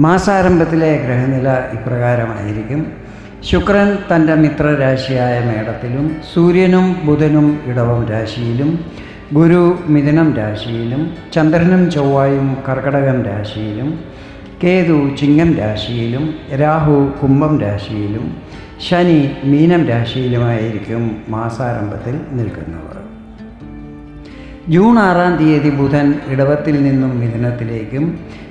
മാസാരംഭത്തിലെ ഗ്രഹനില ഇപ്രകാരമായിരിക്കും. ശുക്രൻ തന്റെ മിത്രരാശിയായ മേടത്തിലും സൂര്യനും ബുധനും ഇടവം രാശിയിലും ഗുരു മിഥുനം രാശിയിലും ചന്ദ്രനും ചൊവ്വായും കർക്കടകം രാശിയിലും കേതു ചിങ്ങം രാശിയിലും രാഹു കുംഭം രാശിയിലും ശനി മീനം രാശിയിലുമായിരിക്കും മാസാരംഭത്തിൽ നിൽക്കുന്നവർ. ജൂൺ ആറാം തീയതി ബുധൻ ഇടവത്തിൽ നിന്നും മിഥുനത്തിലേക്കും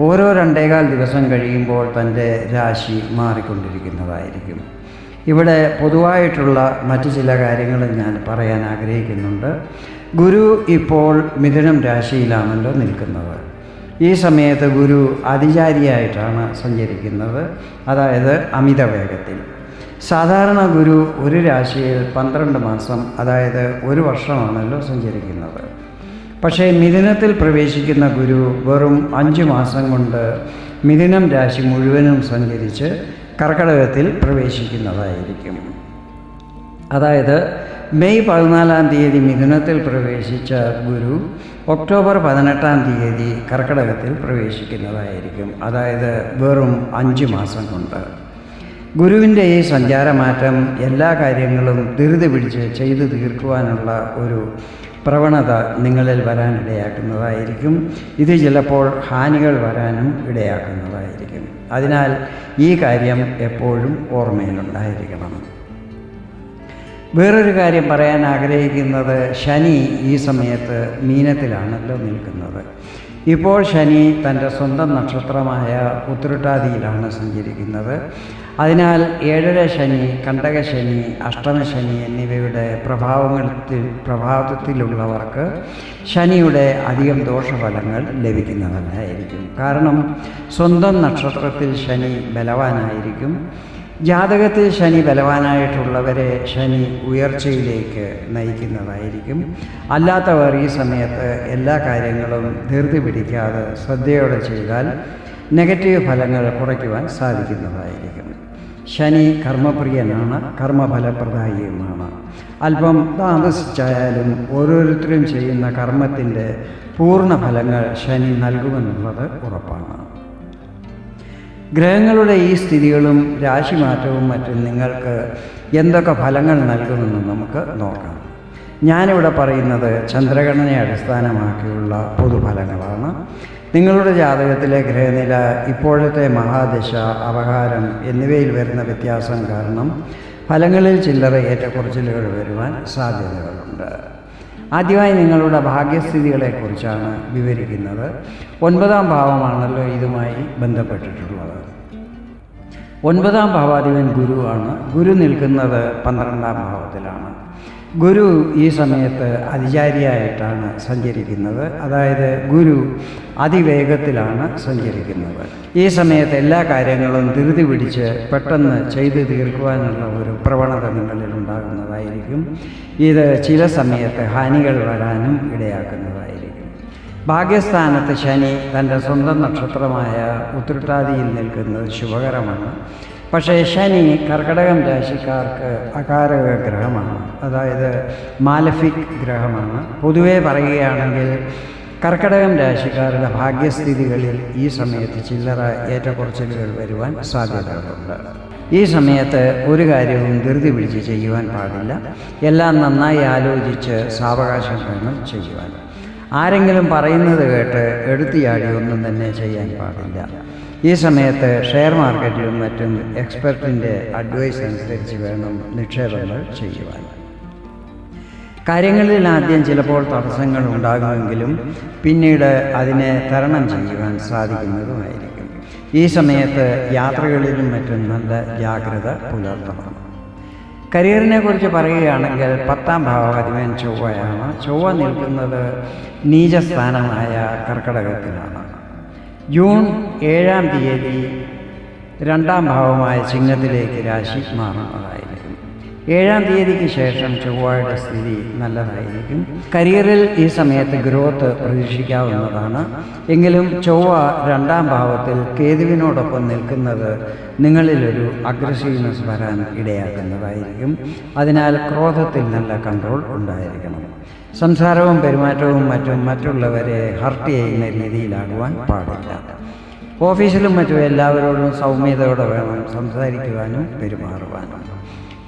ഓരോ രണ്ടേകാൽ ദിവസം കഴിയുമ്പോൾ തന്റെ രാശി മാറിക്കൊണ്ടിരിക്കുന്നതായിരിക്കും. ഇവിടെ പൊതുവായിട്ടുള്ള മറ്റു ചില കാര്യങ്ങൾ ഞാൻ പറയാൻ ആഗ്രഹിക്കുന്നുണ്ട്. ഗുരു ഇപ്പോൾ മിഥുനം രാശിയിലാണല്ലോ നിൽക്കുന്നത്. ഈ സമയത്ത് ഗുരു അതിചാരിയായിട്ടാണ് സഞ്ചരിക്കുന്നത്. അതായത് അമിത വേഗത്തിൽ. സാധാരണ ഗുരു ഒരു രാശിയിൽ പന്ത്രണ്ട് മാസം അതായത് ഒരു വർഷമാണല്ലോ സഞ്ചരിക്കുന്നത്. പക്ഷേ മിഥുനത്തിൽ പ്രവേശിക്കുന്ന ഗുരു വെറും അഞ്ച് മാസം കൊണ്ട് മിഥുനം രാശി മുഴുവനും സഞ്ചരിച്ച് കർക്കടകത്തിൽ പ്രവേശിക്കുന്നതായിരിക്കും. അതായത് മെയ് പതിനാലാം തീയതി മിഥുനത്തിൽ പ്രവേശിച്ച ഗുരു ഒക്ടോബർ പതിനെട്ടാം തീയതി കർക്കടകത്തിൽ പ്രവേശിക്കുന്നതായിരിക്കും. അതായത് വെറും അഞ്ച് മാസം കൊണ്ട്. ഗുരുവിന്റെ ഈ സഞ്ചാരമാറ്റം എല്ലാ കാര്യങ്ങളും ധൃതി പിടിച്ച് ചെയ്തു തീർക്കുവാനുള്ള ഒരു പ്രവണത നിങ്ങളിൽ വരാനിടയാക്കുന്നതായിരിക്കും ഇത് ചിലപ്പോൾ ഹാനികൾ വരാനും ഇടയാക്കുന്നതായിരിക്കും. അതിനാൽ ഈ കാര്യം എപ്പോഴും ഓർമ്മയിലുണ്ടായിരിക്കണം. വേറൊരു കാര്യം പറയാൻ ആഗ്രഹിക്കുന്നത് ശനി ഈ സമയത്ത് മീനത്തിലാണല്ലോ നിൽക്കുന്നത്. ഇപ്പോൾ ശനി തന്റെ സ്വന്തം നക്ഷത്രമായ ഉത്തരട്ടാതിയിലാണ് സഞ്ചരിക്കുന്നത്. അതിനാൽ ഏഴര ശനി കണ്ടകശനി അഷ്ടമശനി എന്നിവയുടെ പ്രഭാവങ്ങളിൽ പ്രഭാവത്തിലുള്ളവർക്ക് ശനിയുടെ അധികം ദോഷഫലങ്ങൾ ലഭിക്കുന്നതല്ലായിരിക്കും. കാരണം സ്വന്തം നക്ഷത്രത്തിൽ ശനി ബലവാനായിരിക്കും. ജാതകത്തിൽ ശനി ബലവാനായിട്ടുള്ളവരെ ശനി ഉയർച്ചയിലേക്ക് നയിക്കുന്നതായിരിക്കും. അല്ലാത്തവർ ഈ സമയത്ത് എല്ലാ കാര്യങ്ങളും ധൃതി പിടിക്കാതെ ശ്രദ്ധയോടെ ചെയ്താൽ നെഗറ്റീവ് ഫലങ്ങൾ കുറയ്ക്കുവാൻ സാധിക്കുന്നതായിരിക്കും. ശനി കർമ്മപ്രിയനാണ് കർമ്മഫലപ്രദായിയുമാണ് അല്പം താമസിച്ചായാലും ഓരോരുത്തരും ചെയ്യുന്ന കർമ്മത്തിന്റെ പൂർണ ഫലങ്ങൾ ശനി നൽകുമെന്നുള്ളത് ഉറപ്പാണ്. ഗ്രഹങ്ങളുടെ ഈ സ്ഥിതികളും രാശിമാറ്റവും മറ്റും നിങ്ങൾക്ക് എന്തൊക്കെ ഫലങ്ങൾ നൽകുമെന്ന് നമുക്ക് നോക്കാം. ഞാനിവിടെ പറയുന്നത് ചന്ദ്രഗണനയെ അടിസ്ഥാനമാക്കിയുള്ള പൊതുഫലങ്ങളാണ്. നിങ്ങളുടെ ജാതകത്തിലെ ഗ്രഹനില ഇപ്പോഴത്തെ മഹാദശ അപഹാരം എന്നിവയിൽ വരുന്ന വ്യത്യാസം കാരണം ഫലങ്ങളിൽ ചില്ലറ ഏറ്റക്കുറച്ചിലുകൾ വരുവാൻ സാധ്യതകളുണ്ട്. ആദ്യമായി നിങ്ങളുടെ ഭാഗ്യസ്ഥിതികളെക്കുറിച്ചാണ് വിവരിക്കുന്നത്. ഒൻപതാം ഭാവമാണല്ലോ ഇതുമായി ബന്ധപ്പെട്ടിട്ടുള്ളത്. ഒൻപതാം ഭാവാധിപൻ ഗുരുവാണ് ഗുരു നിൽക്കുന്നത് പന്ത്രണ്ടാം ഭാവത്തിലാണ്. ഗുരു ഈ സമയത്ത് അതിചാരിയായിട്ടാണ് സഞ്ചരിക്കുന്നത്. അതായത് ഗുരു അതിവേഗത്തിലാണ് സഞ്ചരിക്കുന്നത്. ഈ സമയത്ത് എല്ലാ കാര്യങ്ങളും ധൃതി പിടിച്ച് പെട്ടെന്ന് ചെയ്തു തീർക്കുവാനുള്ള ഒരു പ്രവണത നിങ്ങളിൽ ഉണ്ടാകുന്നതായിരിക്കും. ഇത് ചില സമയത്ത് ഹാനികൾ വരാനും ഇടയാക്കുന്നതായിരിക്കും. ഭാഗ്യസ്ഥാനത്ത് ശനി തന്റെ സ്വന്തം നക്ഷത്രമായ ഉത്രട്ടാതിയിൽ നിൽക്കുന്നത് ശുഭകരമാണ്. പക്ഷേ ശനി കർക്കടകം രാശിക്കാർക്ക് അകാരക ഗ്രഹമാണ്. അതായത് മാലഫിക് ഗ്രഹമാണ്. പൊതുവേ പറയുകയാണെങ്കിൽ കർക്കടകം രാശിക്കാരുടെ ഭാഗ്യസ്ഥിതികളിൽ ഈ സമയത്ത് ചില്ലറ ഏറ്റക്കുറച്ചിലുകൾ വരുവാൻ സാധ്യതകളുണ്ട്. ഈ സമയത്ത് ഒരു കാര്യവും ധൃതി പിടിച്ച് ചെയ്യുവാൻ പാടില്ല. എല്ലാം നന്നായി ആലോചിച്ച് സാവകാശം വേണം ചെയ്യുവാൻ. ആരെങ്കിലും പറയുന്നത് കേട്ട് എടുത്തിയാടി ഒന്നും തന്നെ ചെയ്യാൻ പാടില്ല. ഈ സമയത്ത് ഷെയർ മാർക്കറ്റിലും മറ്റും എക്സ്പെർട്ടിന്റെ അഡ്വൈസ് അനുസരിച്ച് വേണം നിക്ഷേപങ്ങൾ ചെയ്യുവാൻ. കാര്യങ്ങളിൽ ആദ്യം ചിലപ്പോൾ തടസ്സങ്ങൾ ഉണ്ടാകുമെങ്കിലും പിന്നീട് അതിനെ തരണം ചെയ്യുവാൻ സാധിക്കുന്നതുമായിരിക്കും. ഈ സമയത്ത് യാത്രകളിലും മറ്റും നല്ല ജാഗ്രത പുലർത്തണം. കരിയറിനെ കുറിച്ച് പറയുകയാണെങ്കിൽ പത്താം ഭാവാധിപൻ ചൊവ്വയാണ്. ചൊവ്വ നിൽക്കുന്നത് നീചസ്ഥാനമായ കർക്കടകത്തിലാണ്. ജൂൺ ഏഴാം തീയതി രണ്ടാം ഭാവമായ ചിങ്ങത്തിലേക്ക് രാശി മാറുന്നതായിരിക്കും. ഏഴാം തീയതിക്ക് ശേഷം ചൊവ്വയുടെ സ്ഥിതി നല്ലതായിരിക്കും. കരിയറിൽ ഈ സമയത്ത് ഗ്രോത്ത് പ്രതീക്ഷിക്കാവുന്നതാണ്. എങ്കിലും ചൊവ്വ രണ്ടാം ഭാവത്തിൽ കേതുവിനോടൊപ്പം നിൽക്കുന്നത് നിങ്ങളിലൊരു അഗ്രസീവ്നെസ് വരാൻ ഇടയാക്കുന്നതായിരിക്കും. അതിനാൽ ക്രോധത്തിൽ നല്ല കൺട്രോൾ ഉണ്ടായിരിക്കണം. സംസാരവും പെരുമാറ്റവും മറ്റും മറ്റുള്ളവരെ ഹർട്ട് ചെയ്യുന്ന രീതിയിലാകുവാൻ പാടില്ല. ഓഫീസിലും മറ്റും എല്ലാവരോടും സൗമ്യതയോടെ വേണം സംസാരിക്കുവാനും പെരുമാറുവാനും.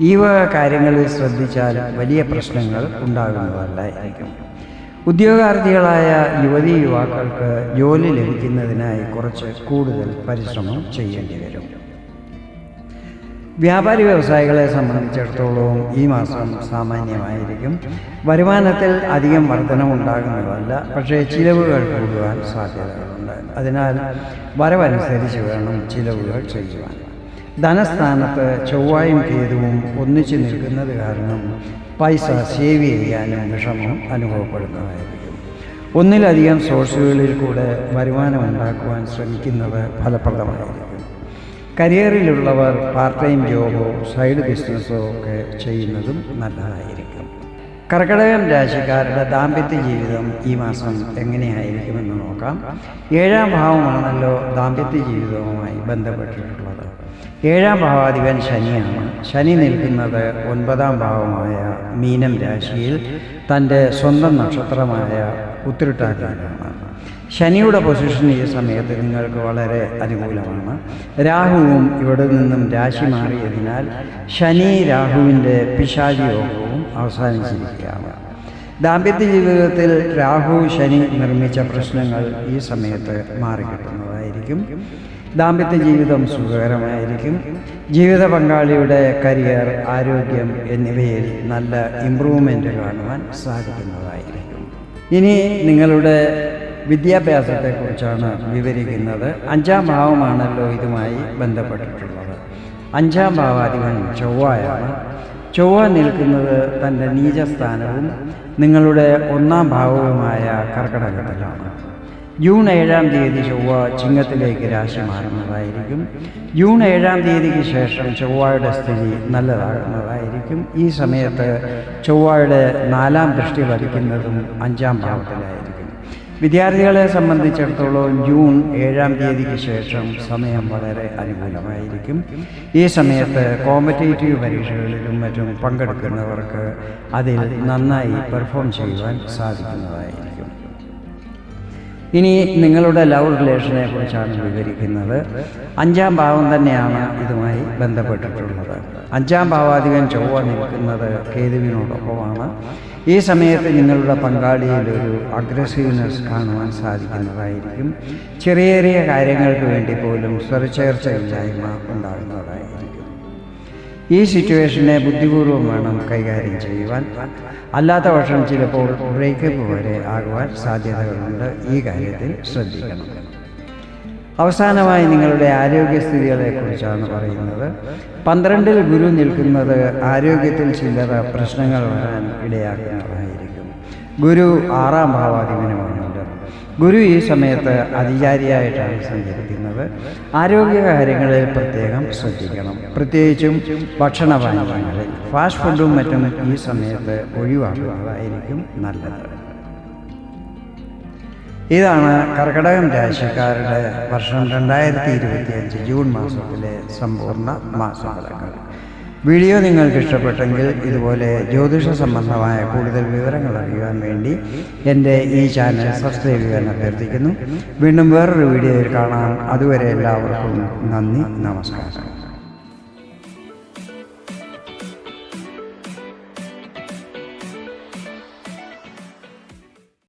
ഈ വക കാര്യങ്ങളിൽ ശ്രദ്ധിച്ചാൽ വലിയ പ്രശ്നങ്ങൾ ഉണ്ടാകുന്നതല്ലായിരിക്കും. ഉദ്യോഗാർത്ഥികളായ യുവതി യുവാക്കൾക്ക് ജോലി ലഭിക്കുന്നതിനായി കുറച്ച് കൂടുതൽ പരിശ്രമം ചെയ്യേണ്ടി വരും. വ്യാപാരി വ്യവസായികളെ സംബന്ധിച്ചിടത്തോളം ഈ മാസം സാമാന്യമായിരിക്കും. വരുമാനത്തിൽ അധികം വർധനമുണ്ടാകുന്നതല്ല പക്ഷേ ചിലവുകൾ കൂടുവാൻ സാധ്യതകളുണ്ട്. അതിനാൽ വരവനുസരിച്ച് വേണം ചിലവുകൾ ചെയ്യുവാൻ. ധനസ്ഥാനത്ത് ചൊവ്വായും കേതുവും ഒന്നിച്ചു നിൽക്കുന്നത് കാരണം പൈസ സേവ് ചെയ്യാനും വിഷമം അനുഭവപ്പെടുന്നതായിരിക്കും. ഒന്നിലധികം സോഴ്സുകളിൽ കൂടെ വരുമാനം ഉണ്ടാക്കുവാൻ ശ്രമിക്കുന്നത് ഫലപ്രദമായിരിക്കും. കരിയറിലുള്ളവർ പാർട്ട് ടൈം ജോബോ സൈഡ് ബിസിനസ്സോ ഒക്കെ ചെയ്യുന്നതും നല്ലതായിരിക്കും. കർക്കിടകം രാശിക്കാരുടെ ദാമ്പത്യ ജീവിതം ഈ മാസം എങ്ങനെയായിരിക്കുമെന്ന് നോക്കാം. ഏഴാം ഭാവമാണല്ലോ ദാമ്പത്യ ജീവിതവുമായി ബന്ധപ്പെട്ടിട്ടുള്ളത്. ഏഴാം ഭാവാധിപൻ ശനിയാണ്. ശനി നിൽക്കുന്നത് ഒൻപതാം ഭാവമായ മീനം രാശിയിൽ തന്റെ സ്വന്തം നക്ഷത്രമായ ഉത്തിരിട്ടാക്കാനാണ് ശനിയുടെ പൊസിഷൻ ഈ സമയത്ത് നിങ്ങൾക്ക് വളരെ അനുകൂലമാണ്. രാഹുവും ഇവിടെ നിന്നും രാശി മാറിയതിനാൽ ശനി രാഹുവിന്റെ പിശാചി യോഗവും അവസാനിച്ചിരിക്കുകയാണ്. ദാമ്പത്യ ജീവിതത്തിൽ രാഹു ശനി നിർമ്മിച്ച പ്രശ്നങ്ങൾ ഈ സമയത്ത് മാറിക്കിട്ടുന്നതായിരിക്കും. ദാമ്പത്യ ജീവിതം സുഖകരമായിരിക്കും. ജീവിത പങ്കാളിയുടെ കരിയർ ആരോഗ്യം എന്നിവയിൽ നല്ല ഇമ്പ്രൂവ്മെന്റ് കാണുവാൻ സാധിക്കുന്നതായിരിക്കും. ഇനി നിങ്ങളുടെ വിദ്യാഭ്യാസത്തെക്കുറിച്ചാണ് വിവരിക്കുന്നത്. അഞ്ചാം ഭാവമാണല്ലോ ഇതുമായി ബന്ധപ്പെട്ടിട്ടുള്ളത്. അഞ്ചാം ഭാവാധിപൻ ചൊവ്വയാണ്. ചൊവ്വ നിൽക്കുന്നത് തന്റെ നീചസ്ഥാനവും നിങ്ങളുടെ ഒന്നാം ഭാവവുമായ കർക്കടകത്തിലാണ്. ജൂൺ ഏഴാം തീയതി ചൊവ്വ ചിങ്ങത്തിലേക്ക് രാശി മാറുന്നതായിരിക്കും. ജൂൺ ഏഴാം തീയതിക്ക് ശേഷം ചൊവ്വയുടെ സ്ഥിതി നല്ലതാകുന്നതായിരിക്കും. ഈ സമയത്ത് ചൊവ്വയുടെ നാലാം ദൃഷ്ടി വധിക്കുന്നതും അഞ്ചാം ഭാവത്തിലായിരിക്കും. വിദ്യാർത്ഥികളെ സംബന്ധിച്ചിടത്തോളം ജൂൺ ഏഴാം തീയതിക്ക് ശേഷം സമയം വളരെ അനുകൂലമായിരിക്കും. ഈ സമയത്ത് കോമ്പറ്റേറ്റീവ് പരീക്ഷകളിലും മറ്റും പങ്കെടുക്കുന്നവർക്ക് അതിൽ നന്നായി പെർഫോം ചെയ്യുവാൻ സാധിക്കുന്നതായിരിക്കും. ഇനി നിങ്ങളുടെ ലവ് റിലേഷനെ കുറിച്ചാണ് വിവരിക്കുന്നത്. അഞ്ചാം ഭാവം തന്നെയാണ് ഇതുമായി ബന്ധപ്പെട്ടിട്ടുള്ളത്. അഞ്ചാം ഭാവാധികം ചൊവ്വ നിൽക്കുന്നത് കേതുവിനോടൊപ്പമാണ്. ഈ സമയത്ത് നിങ്ങളുടെ പങ്കാളിയിൽ ഒരു അഗ്രസീവ്നെസ് കാണുവാൻ സാധിക്കുന്നതായിരിക്കും. ചെറിയ ചെറിയ കാര്യങ്ങൾക്ക് വേണ്ടി പോലും സ്വരച്ചേർച്ചയില്ലായ്മ ഉണ്ടാകുന്നതായിരിക്കും. ഈ സിറ്റുവേഷനെ ബുദ്ധിപൂർവം വേണം കൈകാര്യം ചെയ്യുവാൻ. അല്ലാത്ത പക്ഷം ചിലപ്പോൾ ബ്രേക്കപ്പ് വരെ ആകുവാൻ സാധ്യതകളുണ്ട്. ഈ കാര്യത്തിൽ ശ്രദ്ധിക്കണം. അവസാനമായി നിങ്ങളുടെ ആരോഗ്യസ്ഥിതികളെ കുറിച്ചാണ് പറയുന്നത്. പന്ത്രണ്ടിൽ ഗുരു നിൽക്കുന്നത് ആരോഗ്യത്തിൽ ചില്ലറ പ്രശ്നങ്ങൾ വരാൻ ഇടയാക്കുന്നതായിരിക്കും. ഗുരു ആറാം ഭാവാധിപനുമാണുണ്ട് ഗുരു ഈ സമയത്ത് അധികാരിയായിട്ടാണ് സഞ്ചരിക്കുന്നത്. ആരോഗ്യകാര്യങ്ങളിൽ പ്രത്യേകം ശ്രദ്ധിക്കണം. പ്രത്യേകിച്ചും ഭക്ഷണപാനീയങ്ങളിൽ. ഫാസ്റ്റ് ഫുഡും മറ്റും ഈ സമയത്ത് ഒഴിവാക്കുന്നതായിരിക്കും നല്ലത്. ഇതാണ് കർക്കടകം രാശിക്കാരുടെ വർഷം രണ്ടായിരത്തി ഇരുപത്തിയഞ്ച് ജൂൺ മാസത്തിലെ സമ്പൂർണ മാസഫലങ്ങൾ. വീഡിയോ നിങ്ങൾക്ക് ഇഷ്ടപ്പെട്ടെങ്കിൽ ഇതുപോലെ ജ്യോതിഷ സംബന്ധമായ കൂടുതൽ വിവരങ്ങൾ അറിയുവാൻ വേണ്ടി എന്റെ ഈ ചാനൽ സബ്സ്ക്രൈബ് ചെയ്യാൻ അഭ്യർത്ഥിക്കുന്നു. വീണ്ടും വേറൊരു വീഡിയോയിൽ കാണാം. അതുവരെ എല്ലാവർക്കും നന്ദി നമസ്കാരം.